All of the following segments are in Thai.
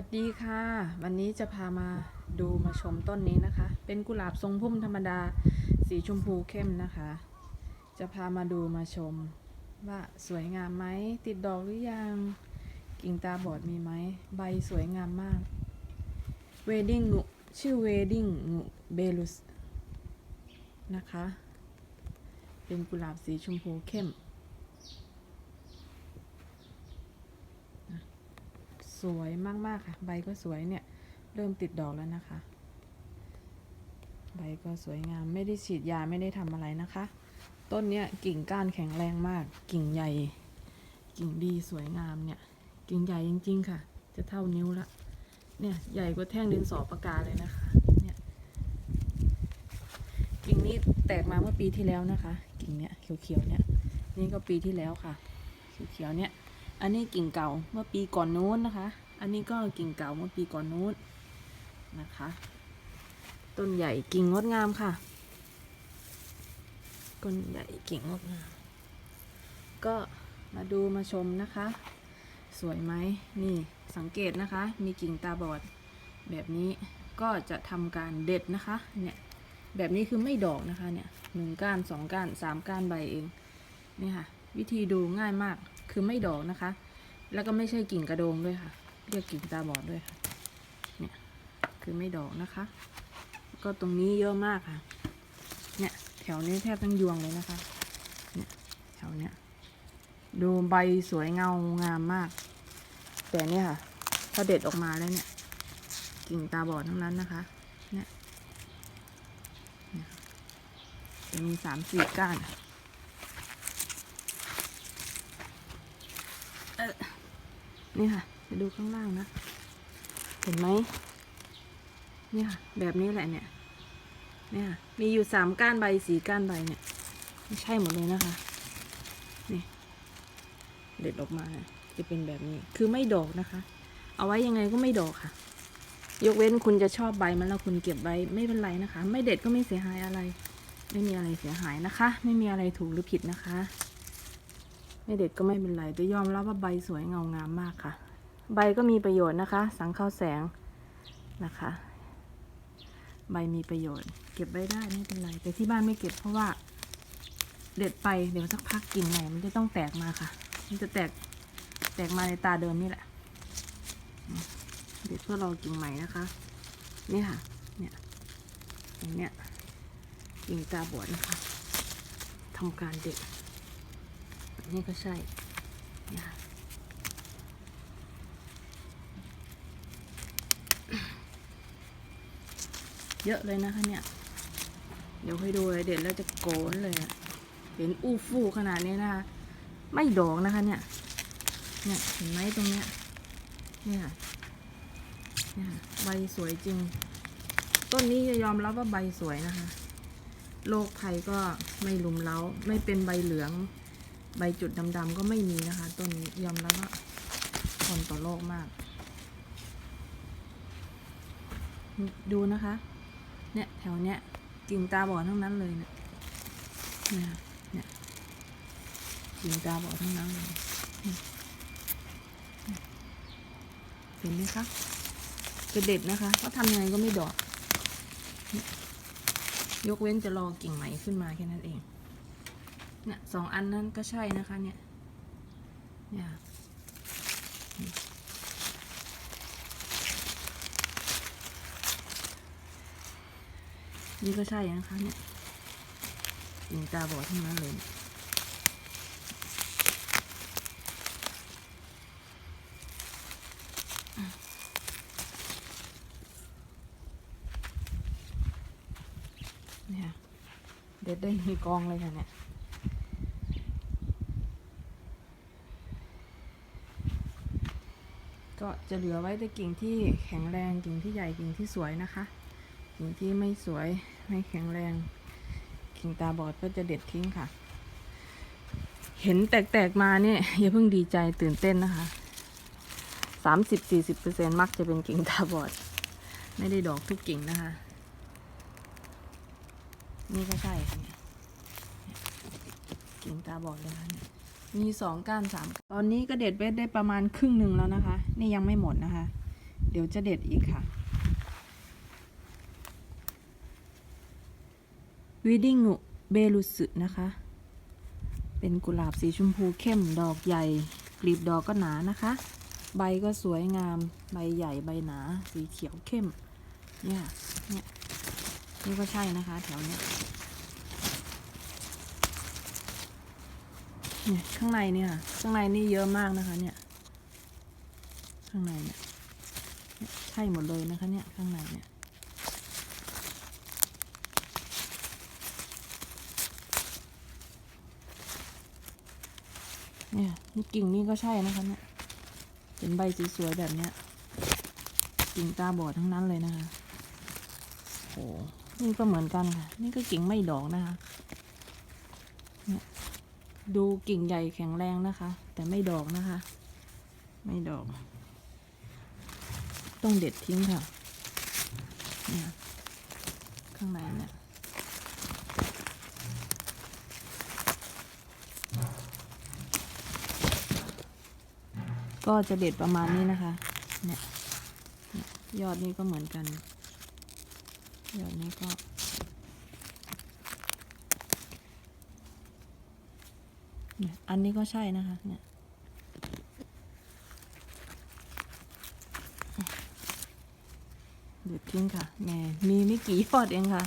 วัสดีค่ะ วันนี้จะพามาดูมาชมต้นนี้นะคะ เป็นกุหลาบทรงพุ่มธรรมดา สีชมพูเข้มนะคะ จะพามาดูมาชม ว่าสวยงามไหม ติดดอกหรือยัง กิ่งตาบอดมีไหม ใบสวยงามมาก เวดดิ้งงูชื่อเวดดิ้งงูเบลุสนะคะ เป็นกุหลาบสีชมพูเข้ม สวยมากๆค่ะ ใบก็สวยเนี่ย เริ่มติดดอกแล้วนะคะ ใบก็สวยงาม ไม่ได้ฉีดยาไม่ได้ทำอะไรนะคะ ต้นเนี้ยกิ่งก้านแข็งแรงมาก กิ่งใหญ่ กิ่งดีสวยงามเนี่ย กิ่งใหญ่จริง ๆ ค่ะ จะเท่านิ้วละ เนี่ยใหญ่กว่าแท่งดินสอปากกาเลยนะคะ เนี่ย กิ่งนี้แตกมาเมื่อปีที่แล้วนะคะ กิ่งเนี้ยเขียวๆเนี่ย นี่ก็ปีที่แล้วค่ะ เขียวๆเนี่ย อันนี้กิ่งเก่าเมื่อปีก่อนนู้นนะคะ อันนี้ก็กิ่งเก่าเมื่อปีก่อนนู้นนะคะ ต้นใหญ่กิ่งงดงามค่ะ ต้นใหญ่กิ่งงดงาม ก็มาดูมาชมนะคะ สวยไหมนี่สังเกตนะคะ มีกิ่งตาบอด แบบนี้ก็จะทำการเด็ดนะคะ เนี่ยแบบนี้คือไม่ดอกนะคะเนี่ยหนึ่งก้านสองก้านสามก้านใบเอง นี่ค่ะ วิธีดูง่ายมาก คือไม่ดอกนะคะ แล้วก็ไม่ใช่กิ่งกระโดงด้วยค่ะ เรียกกิ่งตาบอดด้วยค่ะ เนี่ย คือไม่ดอกนะคะ ก็ตรงนี้เยอะมากค่ะ เนี่ย แถวนี้แทบทั้งยวงเลยนะคะ เนี่ยแถวเนี้ย ดูใบสวยเงางามมาก แต่เนี่ยค่ะ พอเด็ดออกมาแล้วเนี่ย กิ่งตาบอดทั้งนั้นนะคะ เนี่ยเนี่ยจะมีสามสี่ก้าน เออนี่ค่ะไปดูข้างล่างนะ เห็นไหมเนี่ยค่ะ แบบนี้แหละเนี่ย เนี่ยค่ะมีอยู่สามก้านใบสี่ก้านใบเนี่ยไม่ใช่หมดเลยนะคะ นี่ เด็ดออกมาจะเป็นแบบนี้ คือไม่ดอกนะคะ เอาไว้ยังไงก็ไม่ดอกค่ะ ยกเว้นคุณจะชอบใบมันแล้วคุณเก็บไว้ไม่เป็นไรนะคะ ไม่เด็ดก็ไม่เสียหายอะไร ไม่มีอะไรเสียหายนะคะ ไม่มีอะไรถูกหรือผิดนะคะ ไม่เด็ดก็ไม่เป็นไรแต่ยอมรับว่าใบสวยเงางามมากค่ะ ใบก็มีประโยชน์นะคะ สังเข้าแสงนะคะ ใบมีประโยชน์ เก็บไว้ได้ไม่เป็นไรแต่ที่บ้านไม่เก็บเพราะว่า เด็ดไปเดี๋ยวสักพักกิ่งใหม่มันจะต้องแตกมาค่ะ มันจะแตกแตกมาในตาเดิมนี่แหละ เด็ดเพื่อรอกิ่งใหม่นะคะ นี่ค่ะ เนี่ยอย่างเนี้ยกิ่งตาบอดนะคะทำการเด็ด นี่ก็ใช่เยค่ะเยอะเลยนะคะเนี่ย เดี๋ยวให้ดูเลยเด็ดแล้วจะโกนเลยเห็นอู้ฟู่ขนาดนี้นะคะ ไม่ดอกนะคะเนี่ย เนี่ยเห็นไหมตรงเนี้ย เนี่ยค่ะเนี่ยค่ะใบสวยจริง ต้นนี้จะยอมรับว่าใบสวยนะคะ โรคภัยก็ไม่ลุมเล้า ไม่เป็นใบเหลือง ใบจุดดำๆก็ไม่มีนะคะ ต้นนี้ยอมรับว่าทนต่อโรคมาก ดูนะคะ เนี่ยแถวเนี้ยกิ่งตาบอดทั้งนั้นเลยเนี่ยเนี่ยค่ะเนี่ยกิ่งตาบอดทั้งนั้นเลยเห็นไหมคะจะเด็ดนะคะก็ทำยังไงก็ไม่ดอกยยกเว้นจะรอกิ่งใหม่ขึ้นมาแค่นั้นเอง เนี่ยสองอันนั้นก็ใช่นะคะเนี่ยเนี่ยนี่ก็ใช่นะคะเนี่ยยิงตาบอดทั้งนั้นเลยเนี่ยค่ะเด็ดได้มีกองเลยค่ะเนี่ย ก็จะเหลือไว้แต่กิ่งที่แข็งแรงกิ่งที่ใหญ่กิ่งที่สวยนะคะ กิ่งที่ไม่สวยไม่แข็งแรง กิ่งตาบอดก็จะเด็ดทิ้งค่ะ เห็นแตกๆมาเนี่ยอย่าเพิ่งดีใจตื่นเต้นนะคะสามสิบสี่สิบเปอร์เซ็นมักจะเป็นกิ่งตาบอด ไม่ได้ดอกทุกกิ่งนะคะ นี่ก็ใช่ค่ะกิ่งตาบอดเลยค่ะเนี่ย มีสองก้านสามตอนนี้ก็เด็ดเวทได้ประมาณครึ่งหนึ่งแล้วนะคะ นี่ยังไม่หมดนะคะ เดี๋ยวจะเด็ดอีกค่ะวิดิงุเบลุสึนะคะ เป็นกุหลาบสีชมพูเข้มดอกใหญ่กลีบดอกก็หนานะคะ ใบก็สวยงาม ใบใหญ่ใบหนา สีเขียวเข้ม เนี่ย เนี่ย นี่ก็ใช่นะคะ แถวเนี้ย เนี่ยข้างในเนี่ยค่ะข้างในนี่เยอะมากนะคะ เนี่ย ข้างในเนี่ยเนี่ยใช่หมดเลยนะคะ เนี่ยข้างในเนี่ยเนี่ยนี่กิ่งนี่ก็ใช่นะคะเนี่ยเป็นใบสวยๆแบบเนี้ยกิ่งตาบอดทั้งนั้นเลยนะคะโอ้นี่ก็เหมือนกันค่ะ นี่ก็กิ่งไม่ดอกนะคะเนี่ย ดูกิ่งใหญ่แข็งแรงนะคะ แต่ไม่ดอกนะคะ ไม่ดอก ต้องเด็ดทิ้งค่ะเนี่ยข้างในเนี่ยก็จะเด็ดประมาณนี้นะคะ เนี่ยยยอดนี้ก็เหมือนกัน ยอดนี้ก็ เนี่ย อันนี้ก็ใช่นะคะ เนี่ยเด็ดทิ้งค่ะแหมมีไม่กี่ยอดเองค่ะ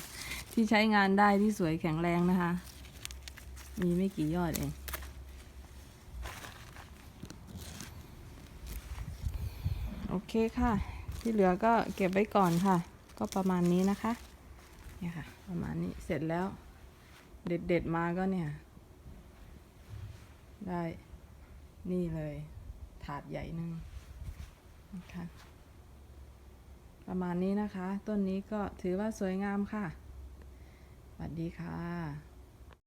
ที่ใช้งานได้ที่สวยแข็งแรงนะคะ มีไม่กี่ยอดเองโอเคค่ะ ที่เหลือก็เก็บไว้ก่อนค่ะ ก็ประมาณนี้นะคะ เนี่ยค่ะ ประมาณนี้เสร็จแล้ว เด็ดเด็ดๆมาก็เนี่ย ได้นี่เลย ถาดใหญ่หนึ่งนะคะประมาณนี้นะคะ ต้นนี้ก็ถือว่าสวยงามค่ะ สวัสดีค่ะ